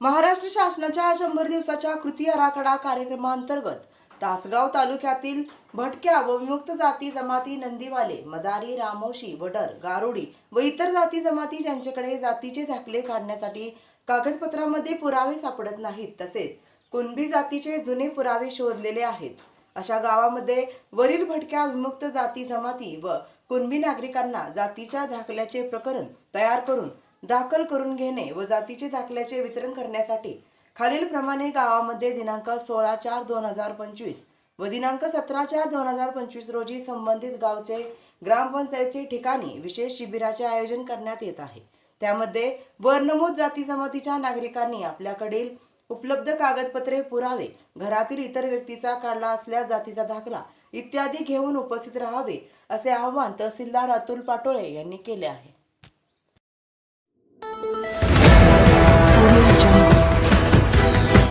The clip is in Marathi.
महाराष्ट्र शासनाच्या शंभर दिवसाच्या कृती आराखडा कार्यक्रमांतर्गत तासगाव तालुक्यातील भटक्या व विमुक्त जाती जमाती नंदीवाले मदारी रामोशी वडर गारुडी व इतर जाती जमाती ज्यांच्याकडे जातीचे दाखले काढण्यासाठी कागदपत्रामध्ये पुरावे सापडत नाहीत तसेच कुणबी जातीचे जुने पुरावे शोधलेले आहेत. अशा गावामध्ये वरील भटक्या विमुक्त जाती जमाती व कुणबी नागरिकांना जातीच्या दाखल्याचे प्रकरण तयार करून दाखल करून घेणे व जातीचे दाखल्याचे वितरण करण्यासाठी खालील प्रमाणे गावामध्ये दिनांक सोळा चार दोन हजार पंचवीस व दिनांक सतरा चार दोन हजार पंचवीस रोजी संबंधित गावचे ग्रामपंचायतचे ठिकाणी विशेष शिबिराचे आयोजन करण्यात येत आहे. त्यामध्ये वर्णमूत जाती जमातीच्या नागरिकांनी आपल्याकडील उपलब्ध कागदपत्रे पुरावे घरातील इतर व्यक्तीचा काढला असल्यास जातीचा दाखला इत्यादी घेऊन उपस्थित राहावे असे आवाहन तहसीलदार अतुल पाटोळे यांनी केले आहे.